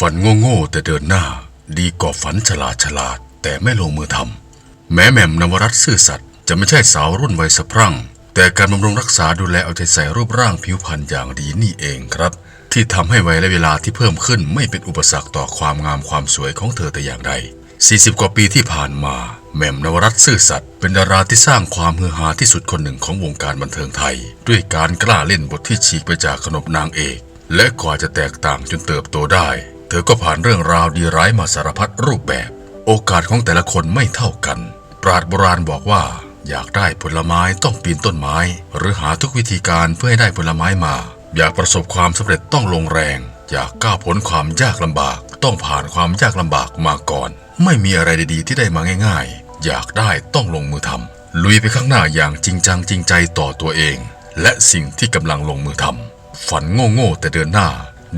ฝันโง่ๆแต่เดินหน้า ดีกว่าฝันฉลาดฉลาด แต่ไม่ลงมือทำแม้แหม่มนวรัตน์ซื่อสัตย์จะไม่ใช่สาวรุ่นวัยสะพรั่ง แต่การบำรุงรักษาดูแลเอาใจใส่รูปร่างผิวพรรณอย่างดีนี่เองครับ ที่ทำให้วัยและเวลาที่เพิ่มขึ้นไม่เป็นอุปสรรคต่อความงามความสวยของเธอแต่อย่างใด40 กว่าปีที่ผ่านมาแหม่มนวรัตน์ซื่อสัตย์เป็นดาราที่สร้างความฮือฮาที่สุดคนหนึ่งของวงการบันเทิงไทย ด้วยการกล้าเล่นบทที่ฉีกไปจากขนบนางเอก และกว่าจะแตกต่างจนเติบโตได้ เธอก็ผ่านเรื่องราวดีร้ายมาสารพัดรูปแบบ โอกาสของแต่ละคนไม่เท่ากัน ปราดโบราณบอกว่า อยากได้ผลไม้ต้องปีนต้นไม้ หรือหาทุกวิธีการเพื่อให้ได้ผลไม้มา อยากประสบความสำเร็จต้องลงแรง อยากก้าวพ้นความยากลำบาก ต้องผ่านความยากลำบากมาก่อน ไม่มีอะไรดีๆที่ได้มาง่าย ๆ อยากได้ต้องลงมือทำลุยไปข้างหน้าอย่างจริงจังจริงใจต่อตัวเอง และสิ่งที่กำลังลงมือทำฝันโง่ๆแต่เดินหน้า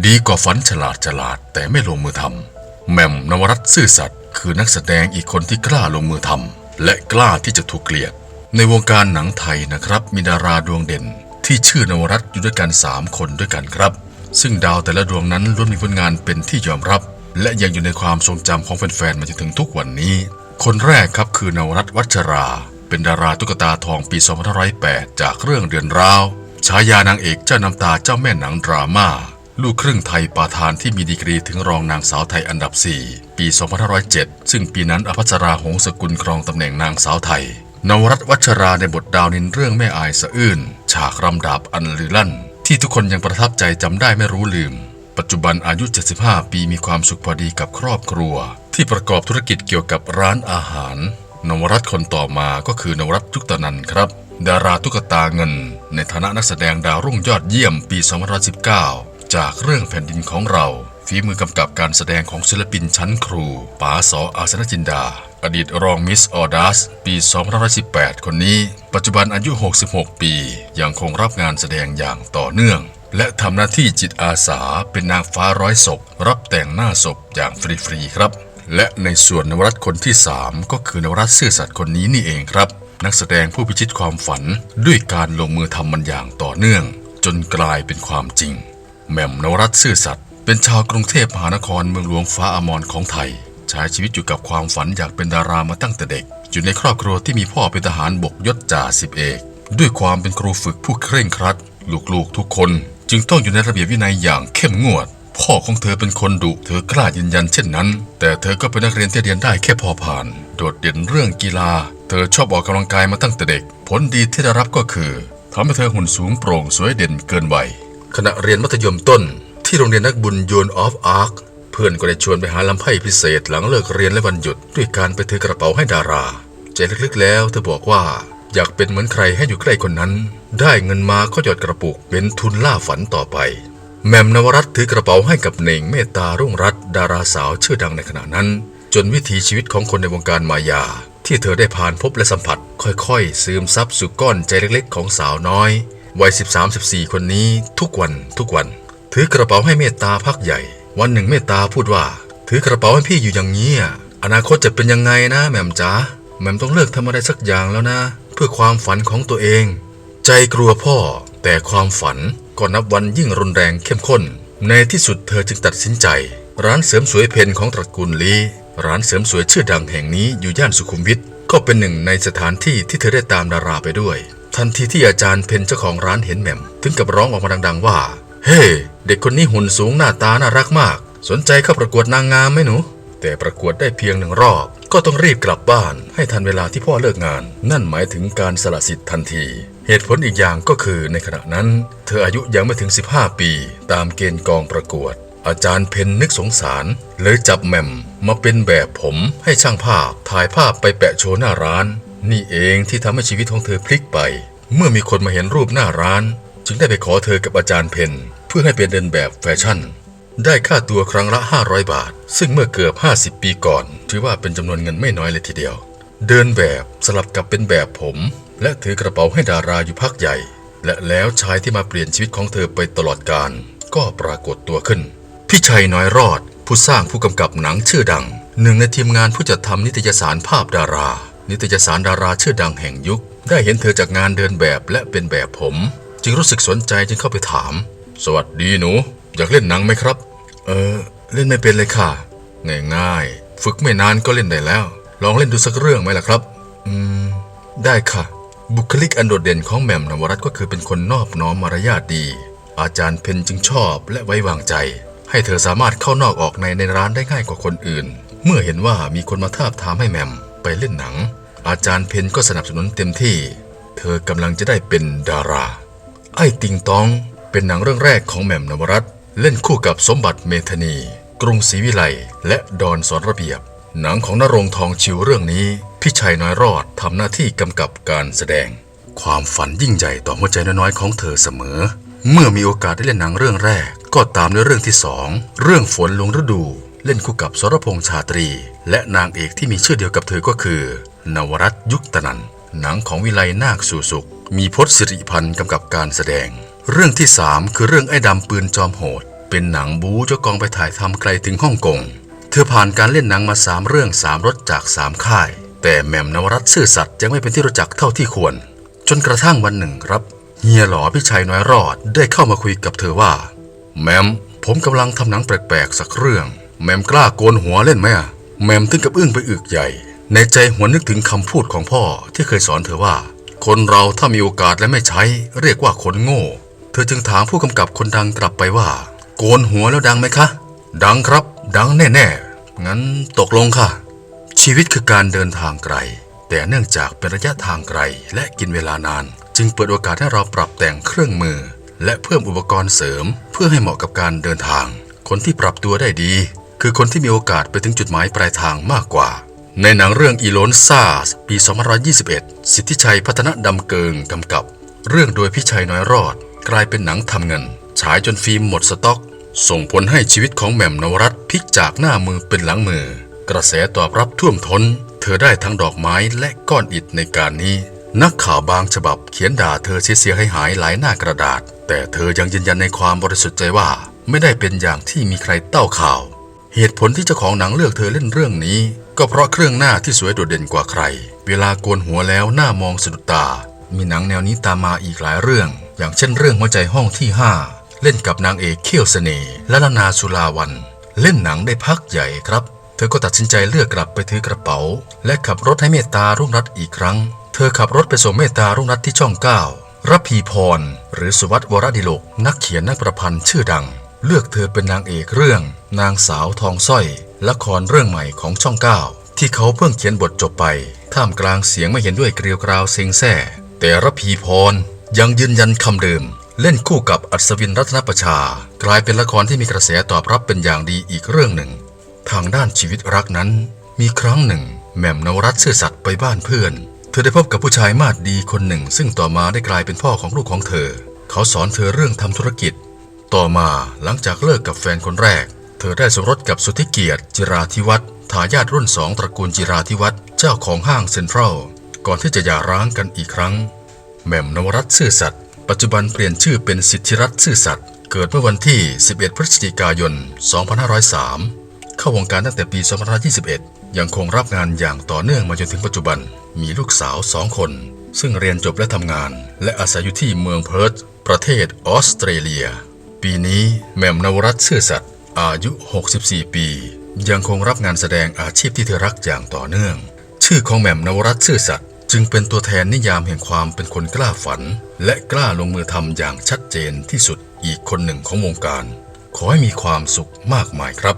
ดีกว่าฝันฉลาดฉลาดแต่ไม่ลงมือทำแม่มนวรัตน์ซื่อสัตย์คือนักแสดงอีกคนที่กล้าลงมือทำและกล้าที่จะถูกเกลียด ในวงการหนังไทยนะครับ มีดาราดวงเด่น ที่ชื่อนวรัตน์อยู่ด้วยกัน 3 คนด้วยกันครับ ซึ่งดาวแต่ละดวงนั้นล้วนมีผลงานเป็นที่ยอมรับ และยังอยู่ในความทรงจำของแฟนๆมาจนถึงทุกวันนี้ คนแรกครับคือนวรัตน์วัชรา เป็นดาราตุ๊กตาทองปี2508จากเรื่องเดือนราวฉายานางเอกเจ้าน้ำตาเจ้าแม่หนังดราม่า ลูกครึ่งไทยปาทานที่มีดีกรีถึงรองนางสาวไทยอันดับ 4 ปี 2507 ซึ่งปีนั้นอภัสราหงสกุลครองตำแหน่งนางสาวไทย นวรัตวัชราในบทดาวนินเรื่องแม่อายสะอื้น ฉากรำดาบอันลือลั่น ที่ทุกคนยังประทับใจจำได้ไม่รู้ลืม ปัจจุบันอายุ 75 ปีมีความสุขพอดีกับครอบครัว ที่ประกอบธุรกิจเกี่ยวกับร้านอาหาร นวรัตคนต่อมาก็คือนวรัตน์ยุคตนันครับดาราตุ๊กตาเงิน ในฐานะนักแสดงดาวรุ่งยอดเยี่ยมปี 2019 จากเรื่องแผ่นดินของเรา ฝีมือกำกับการแสดงของศิลปินชั้นครูป๋าสออาสนจินดา อดีตรองมิสออดัส ปี2018 คนนี้ ปัจจุบันอายุ 66 ปี ยังคงรับงานแสดงอย่างต่อเนื่อง และทำหน้าที่จิตอาสาเป็นนางฟ้าร้อยศพรับแต่งหน้าศพอย่างฟรีๆครับ และในส่วนนวรัตคนที่ 3 ก็คือนวรัตน์ซื่อสัตย์คนนี้นี่เองครับ นักแสดงผู้พิชิตความฝันด้วยการลงมือทำมันอย่างต่อเนื่อง จนกลายเป็นความจริง แหม่มนวรัตน์ซื่อสัตย์เป็นชาวกรุงเทพมหานครเมืองหลวงฟ้าอมรของไทย ใช้ชีวิตอยู่กับความฝันอยากเป็นดารามาตั้งแต่เด็ก อยู่ในครอบครัวที่มีพ่อเป็นทหารบกยศจ่าสิบเอก ด้วยความเป็นครูฝึกผู้เคร่งครัด ลูกๆทุกคน จึงต้องอยู่ในระเบียบวินัยอย่างเข้มงวด พ่อของเธอเป็นคนดุ เธอกล้ายืนยันเช่นนั้น แต่เธอก็เป็นนักเรียนที่เรียนได้แค่พอผ่าน โดดเด่นเรื่องกีฬา เธอชอบออกกำลังกายมาตั้งแต่เด็ก ผลดีที่ได้รับก็คือทำให้เธอหุ่นสูงโปร่งสวยเด่นเกินวัย ขณะเรียนมัธยมต้น ที่โรงเรียนนักบุญโยนออฟอาร์คเพื่อนก็ได้ชวนไปหาลำไพ่พิเศษหลังเลิกเรียนและวันหยุด ด้วยการไปถือกระเป๋าให้ดารา ใจลึกๆแล้วเธอบอกว่า อยากเป็นเหมือนใครให้อยู่ใกล้คนนั้น ได้เงินมาก็หยอดกระปุกเป็นทุนล่าฝันต่อไป แม่มนวรัตถือกระเป๋าให้กับเน่งเมตตารุ่งรัตดาราสาวชื่อดังในขณะนั้น จนวิถีชีวิตของคนในวงการมายา ที่เธอได้ผ่านพบและสัมผัส ค่อยๆซึมซับสู่ก้อนใจเล็กๆ ของสาวน้อย วัย 13-14 คนนี้ทุกวันทุกวัน ถือกระเป๋าให้เมตตาพักใหญ่ วันหนึ่งเมตตาพูดว่า ถือกระเป๋าให้พี่อยู่อย่างนี้อะอนาคตจะเป็นยังไงนะแหม่มจ๋าแหม่มต้องเลิกทำอะไรสักอย่างแล้วนะ เพื่อความฝันของตัวเอง ใจกลัวพ่อ แต่ความฝันก็นับวันยิ่งรุนแรงเข้มข้น ในที่สุดเธอจึงตัดสินใจ ร้านเสริมสวยเพนของตระกูลลีร้านเสริมสวยชื่อดังแห่งนี้อยู่ย่านสุขุมวิทก็เป็นหนึ่งในสถานที่ที่เธอได้ตามดาราไปด้วย ทันทีที่อาจารย์เพนเจ้าของร้านเห็นแหม่ม ถึงกับร้องออกมาดัง ๆ ว่า เฮ้เด็กคนนี้หุ่นสูงหน้าตาน่ารักมาก สนใจเข้าประกวดนางงามไหมหนู แต่ประกวดได้เพียงหนึ่งรอบ ก็ต้องรีบกลับบ้านให้ทันเวลาที่พ่อเลิกงาน นั่นหมายถึงการสละสิทธิ์ทันที เหตุผลอีกอย่างก็คือในขณะนั้น เธออายุยังไม่ถึง 15 ปี ตามเกณฑ์กองประกวด อาจารย์เพนนึกสงสาร เลยจับแหม่มมาเป็นแบบผมให้ช่างภาพถ่ายภาพไปแปะโชว์หน้าร้าน นี่เองที่ทำให้ชีวิตของเธอพลิกไป เมื่อมีคนมาเห็นรูปหน้าร้าน จึงได้ไปขอเธอกับอาจารย์เพนเพื่อให้เป็นเดินแบบแฟชั่น ได้ค่าตัวครั้งละ 500 บาท ซึ่งเมื่อเกือบ 50 ปีก่อน ถือว่าเป็นจำนวนเงินไม่น้อยเลยทีเดียว เดินแบบสลับกับเป็นแบบผม และถือกระเป๋าให้ดาราอยู่พักใหญ่ และแล้วชายที่มาเปลี่ยนชีวิตของเธอไปตลอดกาลก็ปรากฏตัวขึ้น พี่ชัยน้อยรอด ผู้สร้างผู้กำกับหนังชื่อดัง หนึ่งในทีมงานผู้จัดทำนิตยสารภาพดารา นิตยสารดาราชื่อดังแห่งยุค ได้เห็นเธอจากงานเดินแบบและเป็นแบบผม จึงรู้สึกสนใจจึงเข้าไปถาม สวัสดีหนู อยากเล่นหนังไหมครับ เออ เล่นไม่เป็นเลยค่ะ ง่ายๆ ฝึกไม่นานก็เล่นได้แล้ว ลองเล่นดูสักเรื่องไหมล่ะครับ อืม ได้ค่ะ บุคลิกอันโดดเด่นของแหม่มนวรัตน์ก็คือเป็นคนนอบน้อมมารยาทดี อาจารย์เพนจึงชอบและไว้วางใจ ให้เธอสามารถเข้านอกออกในในร้านได้ง่ายกว่าคนอื่น เมื่อเห็นว่ามีคนมาทาบทามให้แหม่มไปเล่นหนัง อาจารย์เพนก็สนับสนุนเต็มที่ เธอกำลังจะได้เป็นดารา ไอ้ติงตองเป็นหนังเรื่องแรกของแหม่มนวรัตน์เล่นคู่กับสมบัติเมธานี กรุงศรีวิไลและดอนสอนระเบียบ หนังของนรงทองชิวเรื่องนี้ พี่ชัยน้อยรอดทำหน้าที่กำกับการแสดง ความฝันยิ่งใหญ่ต่อหัวใจน้อยๆของเธอเสมอ เมื่อมีโอกาสได้เล่นหนังเรื่องแรก ก็ตามด้วยเรื่องที่สองเรื่องฝนลงฤดู เล่นคู่กับสรพงษ์ชาตรี และนางเอกที่มีชื่อเดียวกับเธอก็คือ นวรัตยุคตนัน หนังของวิไลนาคสู่สุข มีพจน์สิริพันธ์กำกับการแสดง เรื่องที่สามคือเรื่องไอ้ดำปืนจอมโหด เป็นหนังบูเจ้ากองไปถ่ายทำไกลถึงฮ่องกง เธอผ่านการเล่นหนังมาสามเรื่องสามรสจากสามค่าย แต่แหม่มนวรัตซื่อสัตย์ยังไม่เป็นที่รู้จักเท่าที่ควร จนกระทั่งวันหนึ่งครับเฮียหลอพี่ชัยน้อยรอดได้เข้ามาคุยกับเธอว่า แมมผมกำลังทำหนังแปลกๆสักเรื่อง แมมกล้าโกนหัวเล่นไหมอะแมมถึงกับอึ้งไปอึกใหญ่ ในใจหัวนึกถึงคำพูดของพ่อที่เคยสอนเธอว่า คนเราถ้ามีโอกาสและไม่ใช้ เรียกว่าคนโง่ เธอจึงถามผู้กำกับคนดังกลับไปว่า โกนหัวแล้วดังไหมคะ ดังครับ ดังแน่ๆ งั้นตกลงค่ะ ชีวิตคือการเดินทางไกล แต่เนื่องจากเป็นระยะทางไกลและกินเวลานาน จึงเปิดโอกาสให้เราปรับแต่งเครื่องมือ และเพิ่มอุปกรณ์เสริม เพื่อให้เหมาะกับการเดินทาง คนที่ปรับตัวได้ดี คือคนที่มีโอกาสไปถึงจุดหมายปลายทางมากกว่า ในหนังเรื่องอีโลนซาสปี 2521 สิทธิชัยพัฒนดำเกิงกำกับ เรื่องโดยพิชัยน้อยรอด กลายเป็นหนังทำเงิน ฉายจนฟิล์มหมดสต็อก ส่งผลให้ชีวิตของแหม่มนวรัตพลิกจากหน้ามือเป็นหลังมือ กระแสตอบรับท่วมท้น เธอได้ทั้งดอกไม้และก้อนอิฐในการนี้ นักข่าวบางฉบับเขียนด่าเธอเสียหายหายหลายหน้ากระดาษ แต่เธอยังยืนยันในความบริสุทธิ์ใจว่า ไม่ได้เป็นอย่างที่มีใครเต้าข่าว เหตุผลที่เจ้าของหนังเลือกเธอเล่นเรื่องนี้ ก็เพราะเครื่องหน้าที่สวยโดดเด่นกว่าใคร เวลาโกนหัวแล้วหน้ามองสะดุดตา มีหนังแนวนี้ตามมาอีกหลายเรื่อง อย่างเช่นเรื่องหัวใจห้องที่ 5 เล่นกับนางเอกเขี้ยวเสน่ห์และลนาสุลาวัน เล่นหนังได้พักใหญ่ครับ เธอก็ตัดสินใจเลือกกลับไปถือกระเป๋า และขับรถให้เมตตารุ่งรัตอีกครั้ง เธอขับรถไปส่งเมตตารุ่งรัตที่ช่องเก้ารับพีพร หรือสุวัตวรดิโลกนักเขียนนักประพันธ์ชื่อดัง เลือกเธอเป็นนางเอกเรื่อง นางสาวทองสร้อย ละครเรื่องใหม่ของช่องเก้าที่เขาเพิ่งเขียนบทจบไป ท่ามกลางเสียงไม่เห็นด้วยเกลียวกราวเซ็งแซ่แต่ระพีพรยังยืนยันคำเดิม เล่นคู่กับอัศวินรัตนประชา กลายเป็นละครที่มีกระแสตอบรับเป็นอย่างดีอีกเรื่องหนึ่ง ทางด้านชีวิตรักนั้น มีครั้งหนึ่งแหม่มนวรัตน์ซื่อสัตย์ไปบ้านเพื่อน เธอได้พบกับผู้ชายมาดดีคนหนึ่ง ซึ่งต่อมาได้กลายเป็นพ่อของลูกของเธอ เขาสอนเธอเรื่องทำธุรกิจ ต่อมาหลังจากเลิกกับแฟนคนแรก เธอได้สมรสกับสุทธิเกียรติ จิราธิวัฒน์ทายาทรุ่นสองตระกูลจิราธิวัฒน์เจ้าของห้างเซ็นทรัล ก่อนที่จะหย่าร้างกันอีกครั้ง แหม่มนวรัตน์ซื่อสัตย์ปัจจุบันเปลี่ยนชื่อเป็นสิทธิรัตน์ซื่อสัตย์เกิดเมื่อวันที่ 11 พฤศจิกายน 2503 เข้าวงการตั้งแต่ปี 2521 ยังคงรับงานอย่างต่อเนื่องมาจนถึงปัจจุบัน มีลูกสาวสองคน ซึ่งเรียนจบและทำงาน และอาศัยอยู่ที่เมืองเพิร์ธประเทศออสเตรเลีย ปีนี้แหม่มนวรัตน์ซื่อสัตย์ อายุ 64 ปี ยังคงรับงานแสดงอาชีพที่เธอรักอย่างต่อเนื่อง ชื่อของแหม่มนวรัตน์ซื่อสัตย์จึงเป็นตัวแทนนิยามแห่งความเป็นคนกล้าฝัน และกล้าลงมือทำอย่างชัดเจนที่สุดอีกคนหนึ่งของวงการ ขอให้มีความสุขมากมายครับ